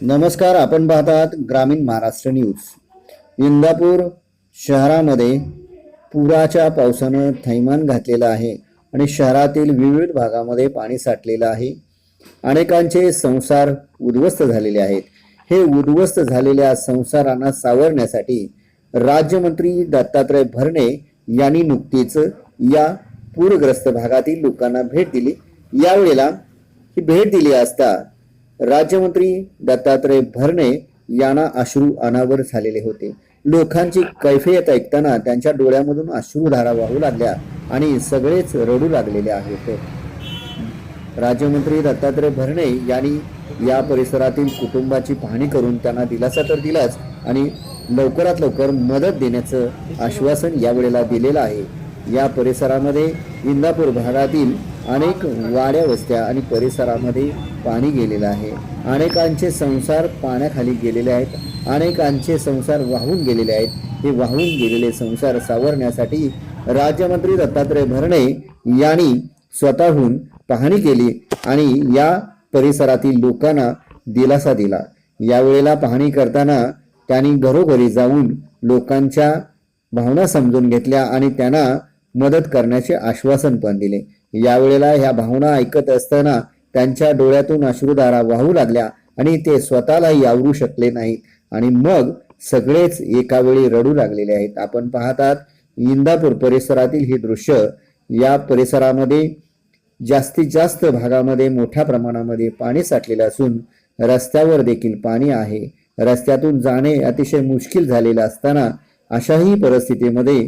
नमस्कार आपण पाहतात ग्रामीण महाराष्ट्र न्यूज. इंदापूर शहरामध्ये पुराच्या पावसानं थैमान घातलेलं आहे आणि शहरातील विविध भागामध्ये पाणी साठलेलं आहे. अनेकांचे संसार उद्ध्वस्त झालेले आहेत. हे उद्ध्वस्त झालेल्या संसारांना सावरण्यासाठी राज्यमंत्री दत्तात्रय भरणे यांनी नुकतीच या पूरग्रस्त भागातील लोकांना भेट दिली. यावेळेला ही भेट दिली असता राज्यमंत्री दत्तात्रय भरणे यांना अश्रू अनावर झालेले होते. लोकांची कैफियत ऐकताना त्यांच्या डोळ्यामधून अश्रूधारा वाहू लागल्या आणि सगळेच रडू लागलेले आहेत. राज्यमंत्री दत्तात्रय भरणे यांनी या परिसरातील कुटुंबाची पाहणी करून त्यांना दिलासा तर दिलाच आणि लवकरात लवकर मदत देण्याचं आश्वासन यावेळेला दिलेलं आहे. या परिसरामध्ये इंदापूर भागातील अनेक वाड्या वस्त्या आणि परिसरामध्ये पाणी गेलेलं आहे. अनेकांचे संसार पाण्याखाली गेलेले आहेत. अनेकांचे संसार वाहून गेलेले आहेत. हे वाहून गेलेले संसार सावरण्यासाठी राज्यमंत्री दत्तात्रय भरणे यांनी स्वतःहून पाहणी केली आणि या परिसरातील लोकांना दिलासा दिला. यावेळेला पाहणी करताना त्यांनी घरोघरी जाऊन लोकांच्या भावना समजून घेतल्या आणि त्यांना मदत करण्याचे आश्वासन पण दिले. यावेळेला ह्या भावना ऐकत असताना त्यांच्या डोळ्यातून अश्रुधारा वाहू लागल्या आणि ते स्वतःलाही आवरू शकले नाहीत. आणि मग सगळेच एकावेळी रडू लागलेले आहेत. आपण पाहतात इंदापूर परिसरातील ही दृश्य या परिसरामध्ये जास्तीत जास्त भागामध्ये मोठ्या प्रमाणामध्ये पाणी साठलेलं असून रस्त्यावर देखील पाणी आहे. रस्त्यातून जाणे अतिशय मुश्किल झालेलं असताना अशाही परिस्थितीमध्ये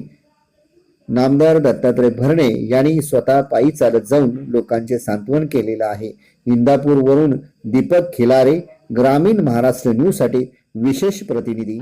नामदार दत्तात्रय भरणे यांनी स्वतः पायी चालत जाऊन लोकांचे सांत्वन केलेलं आहे. इंदापूरवरून दीपक खिलारे ग्रामीण महाराष्ट्र न्यूजसाठी विशेष प्रतिनिधी